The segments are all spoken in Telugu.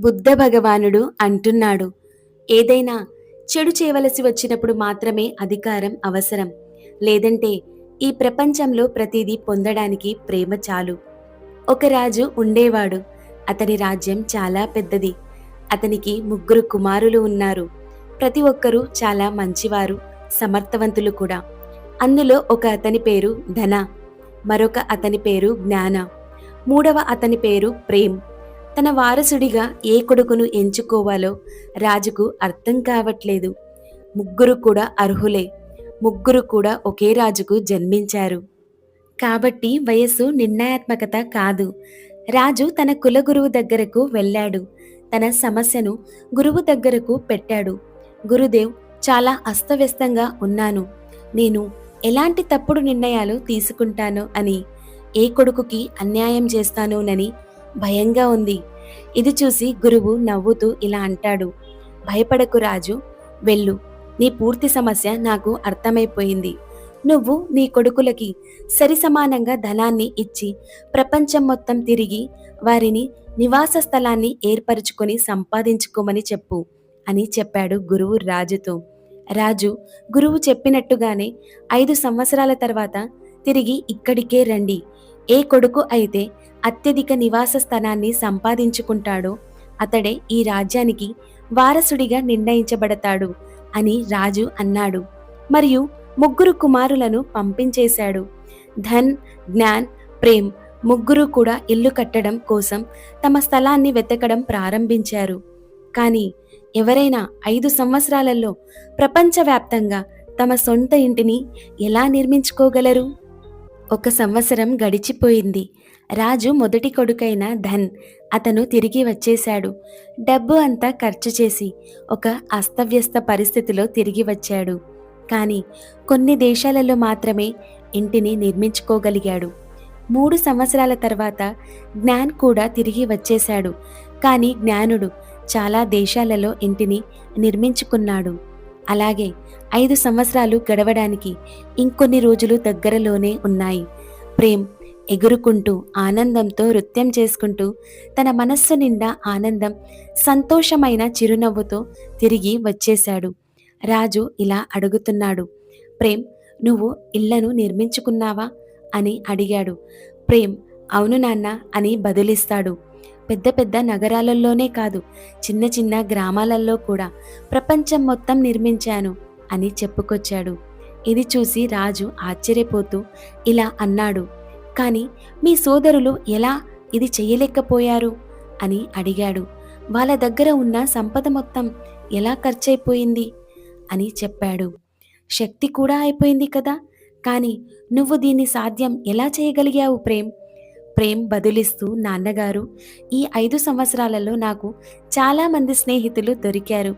బుద్ధ భగవానుడు అంటున్నాడు. ఏదైనా చెడు చేయవలసి వచ్చినప్పుడు మాత్రమే అధికారం అవసరం. లేదంటే ఈ ప్రపంచంలో ప్రతిదీ పొందడానికి ప్రేమ చాలు. ఒక రాజు ఉండేవాడు. అతని రాజ్యం చాలా పెద్దది. అతనికి ముగ్గురు కుమారులు ఉన్నారు. ప్రతి ఒక్కరూ చాలా మంచివారు సమర్థవంతులు కూడా. అందులో ఒక అతని పేరు ధన మరొక అతని పేరు జ్ఞాన మూడవ అతని పేరు ప్రేమ్. తన వారసుడిగా ఏ కొడుకును ఎంచుకోవాలో రాజుకు అర్థం కావట్లేదు. ముగ్గురు కూడా అర్హులే. ముగ్గురు కూడా ఒకే రాజుకు జన్మించారు. కాబట్టి వయస్సు నిర్ణయాత్మకత కాదు. రాజు తన కులగురువు దగ్గరకు వెళ్ళాడు. తన సమస్యను గురువు దగ్గరకు పెట్టాడు. గురుదేవ్ చాలా అస్తవ్యస్తంగా ఉన్నాను. నేను ఎలాంటి తప్పుడు నిర్ణయాలు తీసుకుంటానో అని ఏ కొడుకుకి అన్యాయం చేస్తానోనని భయంగా ఉంది. ఇది చూసి గురువు నవ్వుతూ ఇలా అంటాడు. భయపడకు రాజు వెళ్ళు. నీ పూర్తి సమస్య నాకు అర్థమైపోయింది. నువ్వు నీ కొడుకులకి సరి సమానంగా ధనాన్ని ఇచ్చి ప్రపంచం మొత్తం తిరిగి వారిని నివాస స్థలాన్ని ఏర్పరచుకొని సంపాదించుకోమని చెప్పు అని చెప్పాడు గురువు రాజుతో. రాజు గురువు చెప్పినట్టుగానే ఐదు సంవత్సరాల తర్వాత తిరిగి ఇక్కడికే రండి. ఏ కొడుకు అయితే అత్యధిక నివాస స్థానాన్ని సంపాదించుకుంటాడో. అతడే ఈ రాజ్యానికి వారసుడిగా నిర్ణయించబడతాడు అని రాజు అన్నాడు. మరియు ముగ్గురు కుమారులను పంపించేశాడు. ధన్ జ్ఞాన్ ప్రేమ్ ముగ్గురు కూడా ఇల్లు కట్టడం కోసం తమ స్థలాన్ని వెతకడం ప్రారంభించారు. కానీ ఎవరైనా ఐదు సంవత్సరాలలో ప్రపంచవ్యాప్తంగా తమ సొంత ఇంటిని ఎలా నిర్మించుకోగలరు? ఒక సంవత్సరం గడిచిపోయింది. రాజు మొదటి కొడుకైన ధన్ అతను తిరిగి వచ్చేశాడు. డబ్బు అంతా ఖర్చు చేసి ఒక అస్తవ్యస్త పరిస్థితిలో తిరిగి వచ్చాడు. కానీ కొన్ని దేశాలలో మాత్రమే ఇంటిని నిర్మించుకోగలిగాడు. మూడు సంవత్సరాల తర్వాత జ్ఞాన్ కూడా తిరిగి వచ్చేశాడు. కానీ జ్ఞానుడు చాలా దేశాలలో ఇంటిని నిర్మించుకున్నాడు. అలాగే ఐదు సంవత్సరాలు గడవడానికి ఇంకొన్ని రోజులు దగ్గరలోనే ఉన్నాయి. ప్రేమ్ ఎగురుకుంటూ ఆనందంతో నృత్యం చేసుకుంటూ తన మనస్సు నిండా ఆనందం సంతోషమైన చిరునవ్వుతో తిరిగి వచ్చేశాడు. రాజు ఇలా అడుగుతున్నాడు ప్రేమ్ నువ్వు ఇళ్ళను నిర్మించుకున్నావా? అని అడిగాడు. ప్రేమ్ అవును నాన్న అని బదులిస్తాడు. పెద్ద పెద్ద నగరాలలోనే కాదు చిన్న చిన్న గ్రామాలలో కూడా ప్రపంచం మొత్తం నిర్మించాను అని చెప్పుకొచ్చాడు. ఇది చూసి రాజు ఆశ్చర్యపోతూ ఇలా అన్నాడు కానీ మీ సోదరులు ఎలా ఇది చేయలేకపోయారు అని అడిగాడు. వాళ్ళ దగ్గర ఉన్న సంపద మొత్తం ఎలా ఖర్చయిపోయింది అని చెప్పాడు. శక్తి కూడా అయిపోయింది కదా కానీ నువ్వు దీన్ని సాధ్యం ఎలా చేయగలిగావు ప్రేమ్? ప్రేమ్ బదులిస్తూ నాన్నగారు ఈ ఐదు సంవత్సరాలలో నాకు చాలామంది స్నేహితులు దొరికారు.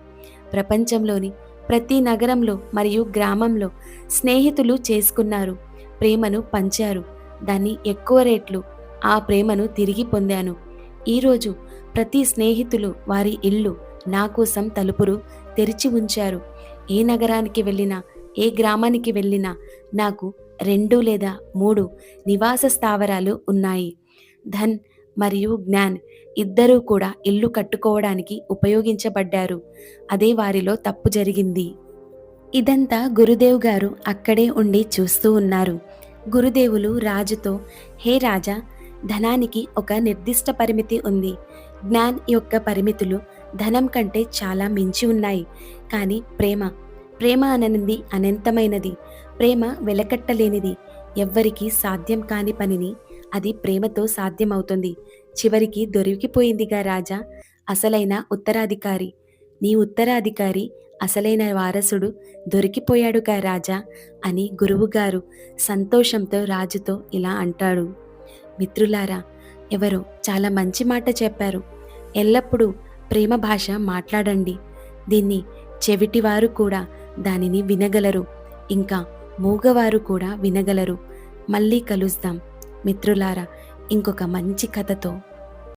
ప్రపంచంలోని ప్రతి నగరంలో మరియు గ్రామంలో స్నేహితులు చేసుకున్నారు. ప్రేమను పంచారు. దాన్ని ఎక్కువ రేట్లు ఆ ప్రేమను తిరిగి పొందాను. ఈరోజు ప్రతి స్నేహితులు వారి ఇల్లు నా కోసం తలుపులు తెరిచి ఉంచారు. ఏ నగరానికి వెళ్ళినా ఏ గ్రామానికి వెళ్ళినా నాకు రెండు లేదా మూడు నివాస స్థావరాలు ఉన్నాయి. ధన్ మరియు జ్ఞాన్ ఇద్దరూ కూడా ఇల్లు కట్టుకోవడానికి ఉపయోగించబడ్డారు. అదే వారిలో తప్పు జరిగింది. ఇదంతా గురుదేవ్ గారు అక్కడే ఉండి చూస్తూ ఉన్నారు. గురుదేవులు రాజుతో హే రాజా ధనానికి ఒక నిర్దిష్ట పరిమితి ఉంది. జ్ఞాన్ యొక్క పరిమితులు ధనం కంటే చాలా మించి ఉన్నాయి. కానీ ప్రేమ ప్రేమ అననిది అనంతమైనది. ప్రేమ వెలకట్టలేనిది. ఎవ్వరికీ సాధ్యం కాని పనిని అది ప్రేమతో సాధ్యమవుతుంది. చివరికి దొరికిపోయిందిగా రాజా. అసలైన ఉత్తరాధికారి. నీ ఉత్తరాధికారి అసలైన వారసుడు దొరికిపోయాడుగా రాజా అని గురువుగారు సంతోషంతో రాజుతో ఇలా అంటాడు. మిత్రులారా ఎవరో చాలా మంచి మాట చెప్పారు. ఎల్లప్పుడూ ప్రేమ భాష మాట్లాడండి. దీన్ని చెవిటివారు కూడా దానిని వినగలరు. ఇంకా మూగవారు కూడా వినగలరు. మళ్ళీ కలుస్తాం. మిత్రులారా ఇంకొక మంచి కథతో